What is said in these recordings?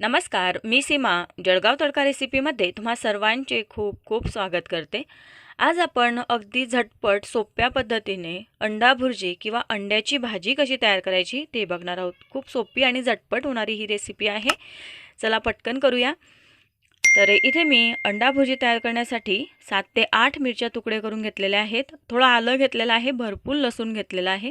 नमस्कार मी सीमा. जळगाव तडका रेसिपीमध्ये तुम्हा सर्वांचे खूप खूप स्वागत करते. आज आपण अगदी झटपट सोप्या पद्धतीने अंडा भुर्जी किंवा अंड्याची भाजी कशी तयार करायची ते बघणार आहोत. खूप सोपी आणि झटपट होणारी ही रेसिपी आहे. चला पटकन करूया. तर इथे मी अंडा भुर्जी तयार करण्यासाठी सात ते आठ मिरच्या तुकडे करून घेतलेल्या आहेत. थोडं आलं घेतलेलं आहे भरपूर लसूण घेतलेलं आहे.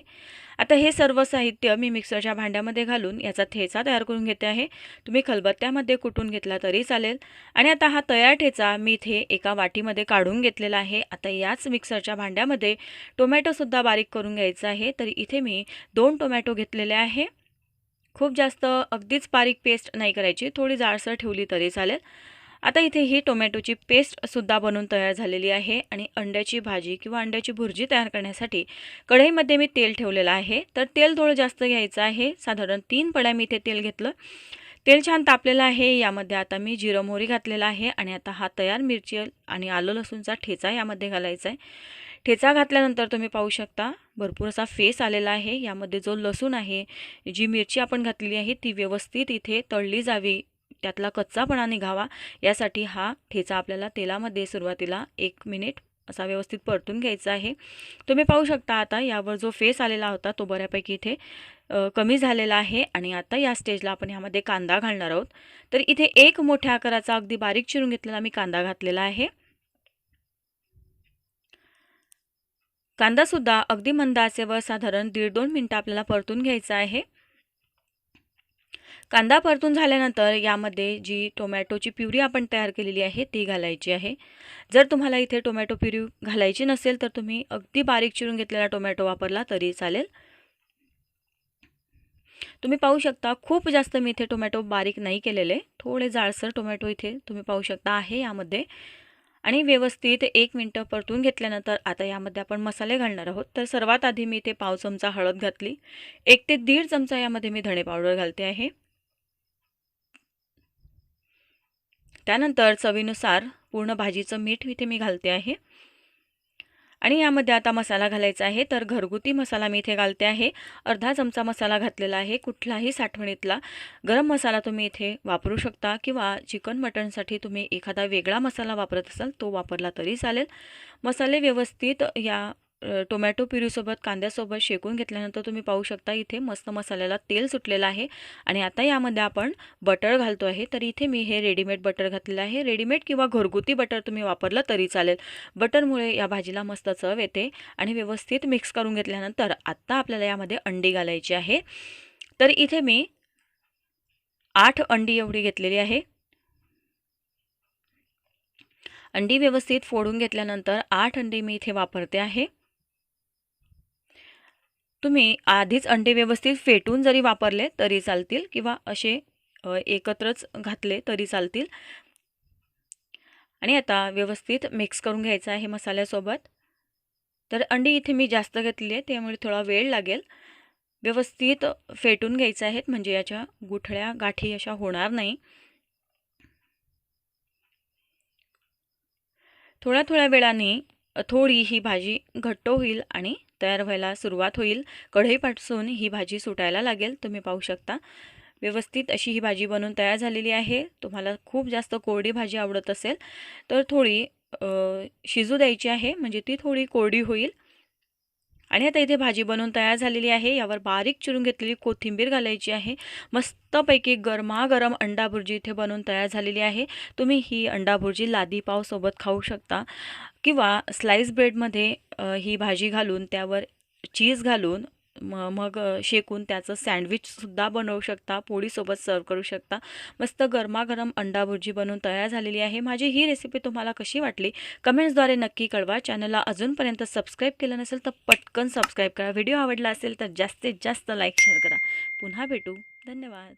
आता हे सर्व साहित्य मी मिक्सरच्या भांड्यामध्ये घालून याचा ठेचा तयार करून घेते आहे. तुम्ही खलबत्त्यामध्ये कुटून घेतला तरी चालेल. आणि आता हा तयार ठेचा मी इथे एका वाटीमध्ये काढून घेतलेला आहे. आता याच मिक्सरच्या भांड्यामध्ये टोमॅटोसुद्धा बारीक करून घ्यायचा आहे. तर इथे मी दोन टोमॅटो घेतलेले आहे. खूप जास्त अगदीच बारीक पेस्ट नाही करायची. थोडी जाडसर ठेवली तरी चालेल. आता इथे ही टोमॅटोची पेस्टसुद्धा बनवून तयार झालेली आहे आणि अंड्याची भाजी किंवा अंड्याची भुर्जी तयार करण्यासाठी कढईमध्ये मी तेल ठेवलेलं आहे. तर तेल थोडं जास्त घ्यायचं आहे. साधारण तीन पड्या मी इथे तेल घेतलं. तेल छान तापलेलं आहे. यामध्ये आता मी जिरं मोहरी घातलेला आहे आणि आता हा तयार मिरची आणि आलं लसूणचा ठेचा यामध्ये घालायचा आहे. ठेचा घातल्यानंतर तुम्ही पाहू शकता भरपूर असा फेस आलेला आहे. यामध्ये जो लसूण आहे जी मिरची आपण घातलेली आहे ती व्यवस्थित इथे तळली जावी. त्यातला कच्चापणा निघावा यासाठी हा ठेचा आपल्याला तेलामध्ये सुरुवातीला एक मिनिट असा व्यवस्थित परतून घ्यायचा आहे. तुम्ही पाहू शकता आता यावर जो फेस आलेला होता तो बऱ्यापैकी इथे कमी झालेला आहे आणि आता या स्टेजला आपण ह्यामध्ये कांदा घालणार आहोत. तर इथे एक मोठ्या आकाराचा अगदी बारीक चिरून घेतलेला मी कांदा घातलेला आहे. कांदासुद्धा अगदी मंद असेवर साधारण दीड दोन मिनटं आपल्याला परतून घ्यायचा आहे. कांदा परतून झाल्यानंतर यामध्ये जी टोमॅटोची प्युरी आपण तयार केलेली आहे ती घालायची आहे. जर तुम्हाला इथे टोमॅटो प्युरी घालायची नसेल तर तुम्ही अगदी बारीक चिरून घेतलेला टोमॅटो वापरला तरी चालेल. तुम्ही पाहू शकता खूप जास्त मी इथे टोमॅटो बारीक नाही केलेले. थोडे जाळसर टोमॅटो इथे तुम्ही पाहू शकता आहे यामध्ये. आणि व्यवस्थित एक मिनटं परतून घेतल्यानंतर आता यामध्ये आपण मसाले घालणार आहोत. तर सर्वात आधी मी इथे पाव चमचा हळद घातली. एक ते दीड चमचा यामध्ये मी धणे पावडर घालते आहे. त्यानंतर चवीनुसार पूर्ण भाजीचं मीठ इथे मी घालते आहे. आणि यामध्ये आता मसाला घालायचा आहे तर घरगुती मसाला मी इथे घालते आहे. अर्धा चमचा मसाला घातलेला आहे कुठलाही साठवणीतला. गरम मसाला तुम्ही इथे वापरू शकता किंवा चिकन मटणसाठी तुम्ही एखादा वेगळा मसाला वापरत असाल तो वापरला तरी चालेल. मसाले व्यवस्थित या टोमॅटो प्युरीसोबत कांद्यासोबत शेकून घेतल्यानंतर तुम्ही पाहू शकता इथे मस्त मसाल्याला तेल सुटलेलं आहे. आणि आता यामध्ये आपण बटर घालतो आहे. तर इथे मी हे रेडीमेड बटर घातलेलं आहे. रेडीमेड किंवा घरगुती बटर तुम्ही वापरलं तरी चालेल. बटरमुळे या भाजीला मस्त चव येते आणि व्यवस्थित मिक्स करून घेतल्यानंतर आत्ता आपल्याला यामध्ये अंडी घालायची आहे. तर इथे मी आठ अंडी एवढी घेतलेली आहे. अंडी व्यवस्थित फोडून घेतल्यानंतर आठ अंडी मी इथे वापरते आहे. तुम्ही आधीच अंडे व्यवस्थित फेटून जरी वापरले तरी चालतील किंवा असे एकत्रच घातले तरी चालतील. आणि आता व्यवस्थित मिक्स करून घ्यायचं आहे मसाल्यासोबत. तर अंडी इथे मी जास्त घेतली आहे त्यामुळे थोडा वेळ लागेल. व्यवस्थित फेटून घ्यायचं आहेत म्हणजे याच्या गुठळ्या गाठी अशा होणार नाही. थोड्या थोड्या वेळाने थोडी ही भाजी घट्ट होईल आणि तयार व्हायला सुरुवात होईल. कढईपासून ही भाजी सुटायला लागेल. तुम्ही पाहू शकता. व्यवस्थित अशी ही भाजी बनवून तयार झालेली आहे. तुम्हाला खूप जास्त कोरडी भाजी आवडत असेल तर थोडी शिजू द्यायची आहे. म्हणजे ती थोडी कोरडी होईल. आणि आता इथे भाजी बनवून तयार झालेली आहे. यावर बारीक चिरून घेतलेली कोथिंबीर घालायची आहे. मस्तपैकी गरमागरम अंडा भुर्जी इथे बनवून तयार झालेली आहे. तुम्ही ही अंडा भुर्जी लादी पावसोबत खाऊ शकता किंवा स्लाईस ब्रेडमध्ये ही भाजी घालून त्यावर चीज घालून म मग शेकून त्याचं सँडविचसुद्धा बनवू शकता पोळीसोबत सर्व करू शकता. मस्त गरमागरम अंडा भुर्जी बनवून तयार झालेली आहे. माझी ही रेसिपी तुम्हाला कशी वाटली? कमेंट्सद्वारे नक्की कळवा. चॅनलला अजूनपर्यंत सबस्क्राईब केलं नसेल तर पटकन सबस्क्राईब करा. व्हिडिओ आवडला असेल तर जास्तीत जास्त लाईक शेअर करा. पुन्हा भेटू. धन्यवाद.